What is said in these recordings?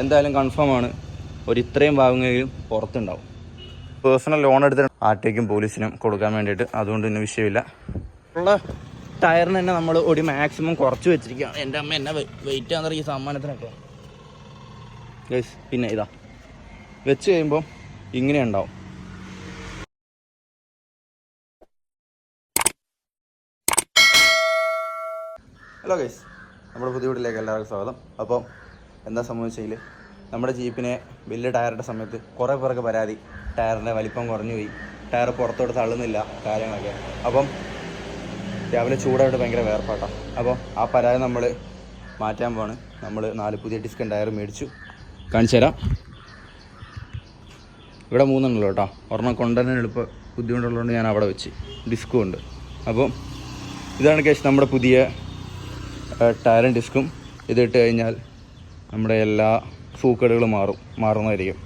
എന്തായാലും കൺഫേം ആണ്. ഒരു ഇത്രയും ഭാഗമെങ്കിലും പുറത്തുണ്ടാവും. പേഴ്സണൽ ലോൺ എടുത്തിട്ട് ആർട്ടേക്കും പോലീസിനും കൊടുക്കാൻ വേണ്ടിയിട്ട് അതുകൊണ്ട് തന്നെ വിഷയമില്ല. ഉള്ള ടയറിന് തന്നെ നമ്മൾ ഒരു മാക്സിമം കുറച്ച് വെച്ചിരിക്കുകയാണ്. എന്റെ അമ്മ എന്നെ വെയിറ്റ് ചെയ്യാൻ ഈ സമ്മാനത്തിനൊക്കെ ഗൈസ് പിന്നെ ഇതാ. വെച്ച് കഴിയുമ്പോൾ ഇങ്ങനെ ഉണ്ടാവും. ഹലോ ഗൈസ് നമ്മുടെ പുതിയ വീട്ടിലേക്ക് എല്ലാവർക്കും സ്വാഗതം. അപ്പം എന്താ സംഭവിച്ചെങ്കിൽ നമ്മുടെ ജീപ്പിനെ വലിയ ടയറിന്റെ സമയത്ത് കുറേ പേർക്ക് പരാതി. ടയറിന്റെ വലിപ്പം കുറഞ്ഞു പോയി. ടയർ പുറത്തോട്ട് തള്ളുന്നില്ല കാര്യങ്ങളൊക്കെ. അപ്പം രാവിലെ ചൂടായിട്ട് ഭയങ്കര വേർപ്പാട്ടാണ് അപ്പോൾ ആ പരാതി നമ്മൾ മാറ്റാൻ പോവാണ്. നമ്മൾ നാല് പുതിയ ഡിസ്കൻ ടയർ മേടിച്ചു. കാണിച്ചു തരാം. ഇവിടെ മൂന്നെണ്ണല്ലോ കേട്ടോ. ഒരെണ്ണം കൊണ്ടുവരാൻ എളുപ്പ ബുദ്ധിമുട്ടുള്ളതുകൊണ്ട് ഞാൻ അവിടെ വെച്ച്. ഡിസ്കും ഉണ്ട്. അപ്പോൾ ഇതാണ് കേസ് നമ്മുടെ പുതിയ ടയറും ഡിസ്കും. ഇതിട്ട് കഴിഞ്ഞാൽ നമ്മുടെ എല്ലാ സൂക്കേടുകളും മാറും മാറുന്നതായിരിക്കും.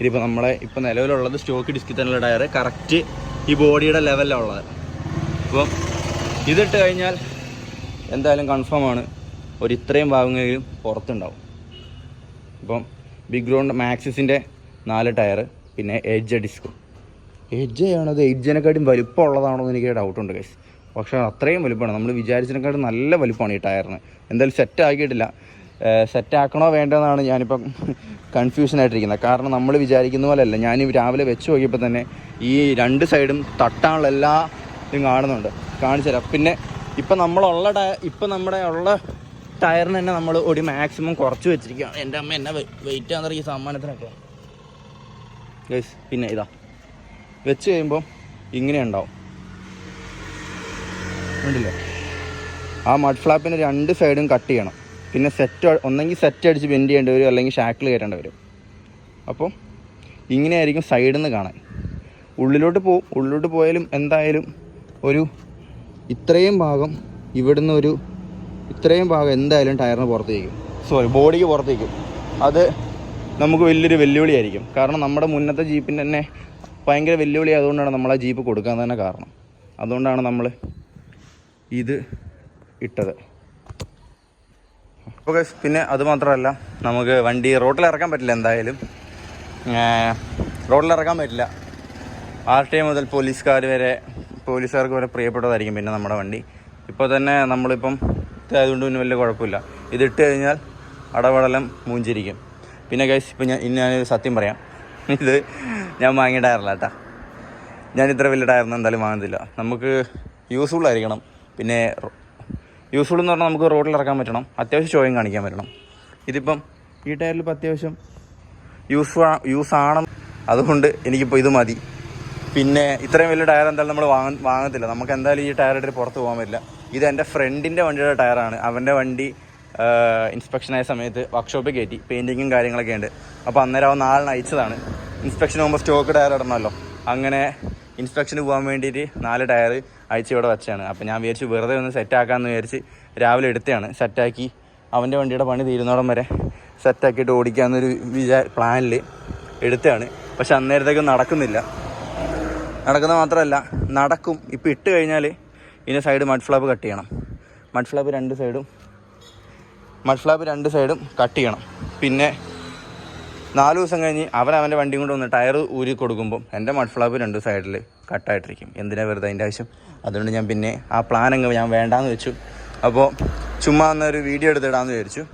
ഇതിപ്പോൾ നമ്മളെ ഇപ്പോൾ നിലവിലുള്ളത് സ്റ്റോക്ക് ഡിസ്കിൽ തന്നെയുള്ള ടയർ കറക്റ്റ് ഈ ബോഡിയുടെ ലെവലിലാണ് ഉള്ളത്. അപ്പോൾ ഇതിട്ട് കഴിഞ്ഞാൽ എന്തായാലും കൺഫേം ആണ് ഒരു ഇത്രയും ഭാഗമെങ്കിലും പുറത്തുണ്ടാവും. ഇപ്പം ബിഗ് ഗ്രൗണ്ട് മാക്സിസിന്റെ നാല് ടയർ പിന്നെ എഡ്ജ് ഡിസ്കും എഡ്ജ് ആണത് എഡ്ജിനെക്കാട്ടും വലിപ്പമുള്ളതാണോ എന്ന് എനിക്ക് ഡൗട്ടുണ്ട് കേസ് പക്ഷേ അത്രയും വലുപ്പമാണ്. നമ്മൾ വിചാരിച്ചതിനെക്കാട്ടും നല്ല വലിപ്പമാണ് ഈ ടയറിന് എന്തായാലും സെറ്റ് ആക്കിയിട്ടില്ല. സെറ്റ് ആക്കണോ വേണ്ടതെന്നാണ് ഞാനിപ്പം കൺഫ്യൂഷൻ ആയിട്ടിരിക്കുന്നത് കാരണം നമ്മൾ വിചാരിക്കുന്ന പോലെയല്ല. ഞാൻ രാവിലെ വെച്ച് നോക്കിയപ്പോൾ തന്നെ ഈ രണ്ട് സൈഡും തട്ടാനുള്ള എല്ലാ ഇതും കാണുന്നുണ്ട്. കാണിച്ചു തരാം. പിന്നെ ഇപ്പം നമ്മളുള്ള ടയ ഇപ്പം നമ്മുടെ ഉള്ള ടയറിന് തന്നെ നമ്മൾ ഒരു മാക്സിമം കുറച്ച് വെച്ചിരിക്കുകയാണ്. എന്റെ അമ്മ എന്നെ വെയിറ്റ് ആണെന്ന് ഈ സമ്മാനത്തിനൊക്കെ ഗൈസ് പിന്നെ ഇതാ. വെച്ച് കഴിയുമ്പോൾ ഇങ്ങനെ ഉണ്ടാവും. ഉണ്ടല്ലേ ആ മഡ് ഫ്ലാപ്പിന് രണ്ട് സൈഡും കട്ട് ചെയ്യണം. പിന്നെ സെറ്റ് ഒന്നെങ്കിൽ സെറ്റ് അടിച്ച് ബെൻഡ് ചെയ്യേണ്ടി വരും അല്ലെങ്കിൽ ഷാക്കിൾ കയറ്റേണ്ടി വരും. അപ്പോൾ ഇങ്ങനെയായിരിക്കും സൈഡിൽ നിന്ന് കാണാൻ. ഉള്ളിലോട്ട് പോവും. ഉള്ളിലോട്ട് പോയാലും എന്തായാലും ഒരു ഇത്രയും ഭാഗം ഇവിടുന്ന് ഒരു ഇത്രയും ഭാഗം എന്തായാലും ടയറിന് പുറത്തേക്കും. സോറി ബോഡിക്ക് പുറത്തേക്കും. അത് നമുക്ക് വലിയൊരു വെല്ലുവിളിയായിരിക്കും കാരണം നമ്മുടെ മുന്നത്തെ ജീപ്പിന് തന്നെ ഭയങ്കര വെല്ലുവിളി അതുകൊണ്ടാണ് നമ്മൾ ആ ജീപ്പ് കൊടുക്കാൻ തന്നെ കാരണം. അതുകൊണ്ടാണ് നമ്മൾ ഇത് ഇട്ടത്. Guys, പിന്നെ അത് മാത്രമല്ല നമുക്ക് വണ്ടി റോട്ടിൽ ഇറക്കാൻ പറ്റില്ല എന്തായാലും. റോഡിൽ ഇറക്കാൻ പറ്റില്ല. ആർ ടി ഐ മുതൽ പോലീസുകാർ വരെ പോലീസുകാർക്ക് വരെ പ്രിയപ്പെട്ടതായിരിക്കും പിന്നെ നമ്മുടെ വണ്ടി. ഇപ്പോൾ തന്നെ നമ്മളിപ്പം ഇതായതുകൊണ്ട് പിന്നെ വലിയ കുഴപ്പമില്ല. ഇതിട്ട് കഴിഞ്ഞാൽ അടവടലം മൂഞ്ചിരിക്കും. പിന്നെ ഗൈസ് ഇപ്പം ഞാൻ ഇന്ന് ഞാനൊരു സത്യം പറയാം. ഇത് ഞാൻ വാങ്ങിയ ടയറല്ല കേട്ടാ ഞാൻ ഇത്ര വലിയ ടയറൊന്നും എന്തായാലും വാങ്ങുന്നില്ല. നമുക്ക് യൂസ്ഫുൾ ആയിരിക്കണം. പിന്നെ യൂസ്ഫുൾ എന്ന് പറഞ്ഞാൽ നമുക്ക് റോഡിൽ ഇറക്കാൻ പറ്റണം. അത്യാവശ്യം ഷോയും കാണിക്കാൻ പറ്റണം. ഇതിപ്പം ഈ ടയറിൽ ഇപ്പം അത്യാവശ്യം യൂസ് യൂസ് ആണ്. അതുകൊണ്ട് എനിക്കിപ്പോൾ ഇത് മതി. പിന്നെ ഇത്രയും വലിയ ടയർ എന്തായാലും നമ്മൾ വാങ്ങ വാങ്ങത്തില്ല. നമുക്ക് എന്തായാലും ഈ ടയർ ഇട്ടിട്ട് പുറത്ത് പോകാൻ പറ്റില്ല. ഇത് എന്റെ ഫ്രണ്ടിന്റെ വണ്ടിയുടെ ടയറാണ്. അവന്റെ വണ്ടി ഇൻസ്പെക്ഷൻ ആയ സമയത്ത് വർക്ക്ഷോപ്പിൽ കയറ്റി പെയിന്റിങ്ങും കാര്യങ്ങളൊക്കെ ഉണ്ട്. അപ്പോൾ അന്നേരം അവൻ നാളിന് അയച്ചതാണ്. ഇൻസ്പെക്ഷൻ പോകുമ്പോൾ സ്റ്റോക്ക് ടയർ ഇടണമല്ലോ. അങ്ങനെ ഇൻസ്പെക്ഷന് പോകാൻ വേണ്ടിയിട്ട് നാല് ടയർ അയച്ച് ഇവിടെ വെച്ചാണ് അപ്പം ഞാൻ വിചാരിച്ചു വെറുതെ ഒന്ന് സെറ്റാക്കാമെന്ന് വിചാരിച്ച് രാവിലെ എടുത്തതാണ്. സെറ്റാക്കി അവന്റെ വണ്ടിയുടെ പണി തീരുന്നോടം വരെ സെറ്റാക്കിയിട്ട് ഓടിക്കാമെന്നൊരു വിചാ പ്ലാനിൽ എടുത്തതാണ്. പക്ഷെ അന്നേരത്തേക്കും നടക്കുന്നില്ല. നടക്കുന്ന മാത്രമല്ല നടക്കും. ഇപ്പോൾ ഇട്ട് കഴിഞ്ഞാൽ ഇതിന്റെ സൈഡ് മഡ് ഫ്ലാബ് കട്ട് ചെയ്യണം. മഡ് ഫ്ലാബ് രണ്ട് സൈഡും മഡ് ഫ്ലാബ് രണ്ട് സൈഡും കട്ട് ചെയ്യണം. പിന്നെ നാല് ദിവസം കഴിഞ്ഞ് അവൻ അവന്റെ വണ്ടിയും കൊണ്ട് വന്ന് ടയർ ഊരി കൊടുക്കുമ്പോൾ എന്റെ മഡ് ഫ്ലാപ്പ് രണ്ട് സൈഡിൽ കട്ടായിട്ടിരിക്കും എന്തിനാ വെറുതെ അതിന്റെ ആവശ്യം? അതുകൊണ്ട് ഞാൻ പിന്നെ ആ പ്ലാൻ അങ്ങ് ഞാൻ വേണ്ടാന്ന് വെച്ചു. അപ്പോൾ ചുമ്മാ എന്നൊരു വീഡിയോ എടുത്തിടാമെന്ന് വിചാരിച്ചു.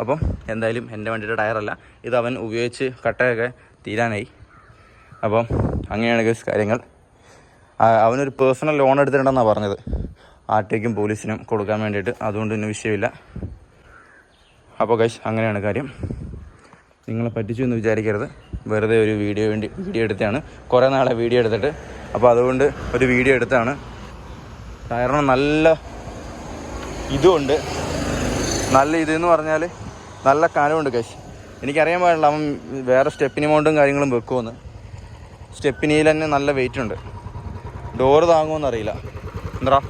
അപ്പം എന്തായാലും എന്റെ വണ്ടിയുടെ ടയറല്ല ഇത് അവൻ ഉപയോഗിച്ച് കട്ടയൊക്കെ തീരാനായി. അപ്പം അങ്ങനെയാണ് കാര്യങ്ങൾ. അവനൊരു പേഴ്സണൽ ലോൺ എടുത്തിട്ടുണ്ടെന്നാണ് പറഞ്ഞത്. ആർട്ടേക്കും പോലീസിനും കൊടുക്കാൻ വേണ്ടിയിട്ട്. അതുകൊണ്ട് തന്നെ വിഷയമില്ല. അപ്പോൾ ഗൈസ് അങ്ങനെയാണ് കാര്യം. നിങ്ങളെ പറ്റിച്ചു എന്ന് വിചാരിക്കരുത്. വെറുതെ ഒരു വീഡിയോ വേണ്ടി വീഡിയോ എടുത്തതാണ്. കുറേ നാളെ വീഡിയോ എടുത്തിട്ട്. അപ്പോൾ അതുകൊണ്ട് ഒരു വീഡിയോ എടുത്താണ്. കാരണം നല്ല ഇതുമുണ്ട് നല്ല ഇതെന്ന് പറഞ്ഞാൽ നല്ല കനമുണ്ട് കശ് എനിക്കറിയാൻ പാടില്ല അവൻ വേറെ സ്റ്റെപ്പിനി മൗണ്ടും കാര്യങ്ങളും വെക്കുമെന്ന് സ്റ്റെപ്പിനിയിൽ തന്നെ നല്ല വെയിറ്റ് ഉണ്ട്. ഡോറ് താങ്ങുമെന്ന് അറിയില്ല. എന്താ?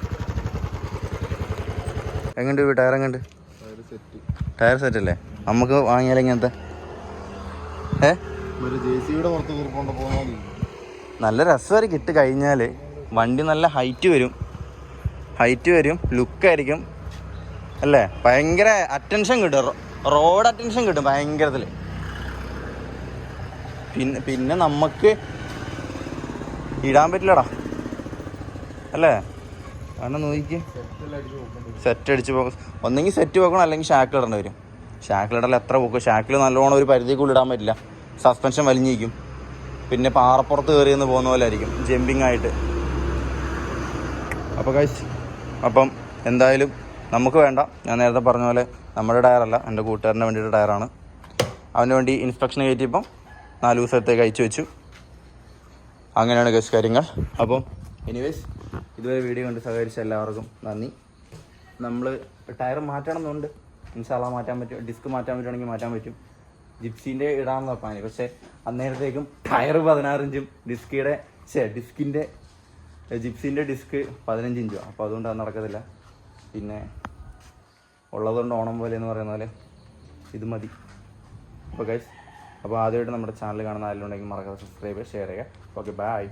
എങ്ങനെയുണ്ട്? ടയർ എങ്ങനെയുണ്ട്? ടയർ സെറ്റ് അല്ലേ? നമുക്ക് വാങ്ങിയാൽ ഇങ്ങനത്തെ ഏ? നല്ല രസമായിരിക്കും ഇട്ട് കഴിഞ്ഞാൽ വണ്ടി നല്ല ഹൈറ്റ് വരും. ഹൈറ്റ് വരും. ലുക്കായിരിക്കും അല്ലേ? ഭയങ്കര അറ്റൻഷൻ കിട്ടും. റോഡ് അറ്റൻഷൻ കിട്ടും ഭയങ്കരത്തിൽ പിന്നെ പിന്നെ നമുക്ക് ഇടാൻ പറ്റില്ലടാ. അല്ലേ? കാരണം നോക്കി സെറ്റ് അടിച്ച് പോകും ഒന്നെങ്കിൽ സെറ്റ് വെക്കണം അല്ലെങ്കിൽ ഷാക്ക് ഇടേണ്ടി വരും. ഷാക്കിൾ ഇടൽ എത്ര പോക്കും. ഷാക്കിൾ നല്ലോണം ഒരു പരിധിക്കുള്ളിൽ ഇടാൻ പറ്റില്ല. സസ്പെൻഷൻ വലിഞ്ഞിരിക്കും. പിന്നെ പാറപ്പുറത്ത് കയറി നിന്ന് പോകുന്ന പോലെ ആയിരിക്കും. ജമ്പിങ് ആയിട്ട്. അപ്പോൾ കഴിച്ച് അപ്പം എന്തായാലും നമുക്ക് വേണ്ട. ഞാൻ നേരത്തെ പറഞ്ഞ പോലെ നമ്മുടെ ടയറല്ല എന്റെ കൂട്ടുകാരന്റെ വേണ്ടിയിട്ട് ടയറാണ് അവന് വേണ്ടി ഇൻസ്പെക്ഷൻ കയറ്റിയപ്പം നാല് ദിവസത്തേക്ക് അയച്ചു വെച്ചു. അങ്ങനെയാണ് ഗസ് കാര്യങ്ങൾ. അപ്പം എനിവേസ് ഇതുവരെ വീഡിയോ കണ്ട് സഹകരിച്ച എല്ലാവർക്കും നന്ദി. നമ്മൾ ടയർ മാറ്റണമെന്നുണ്ട് ഇൻഷാല്ല മാറ്റാൻ പറ്റും ഡിസ്ക് മാറ്റാൻ പറ്റുവാണെങ്കിൽ മാറ്റാൻ പറ്റും. ജിപ്സിന്റെ ഇടാമെന്ന് നോക്കാൻ പക്ഷെ അന്നേരത്തേക്കും ടയർ പതിനാറിഞ്ചും ഡിസ്കിയുടെ ഛേ ഡിസ്കിന്റെ ജിപ്സിന്റെ ഡിസ്ക് പതിനഞ്ച് ഇഞ്ചും അപ്പോൾ അതുകൊണ്ട് അത് നടക്കത്തില്ല. പിന്നെ ഉള്ളതുകൊണ്ട് ഓണം പോലെ എന്ന് പറയുന്ന പോലെ ഇത് മതി. അപ്പോൾ ഗൈസ് അപ്പോൾ ആദ്യമായിട്ട് നമ്മുടെ ചാനൽ കാണുന്ന ആരെങ്കിലും ഉണ്ടെങ്കിൽ മറക്കാതെ സബ്സ്ക്രൈബ് ഷെയർ ചെയ്യുക. Okay bye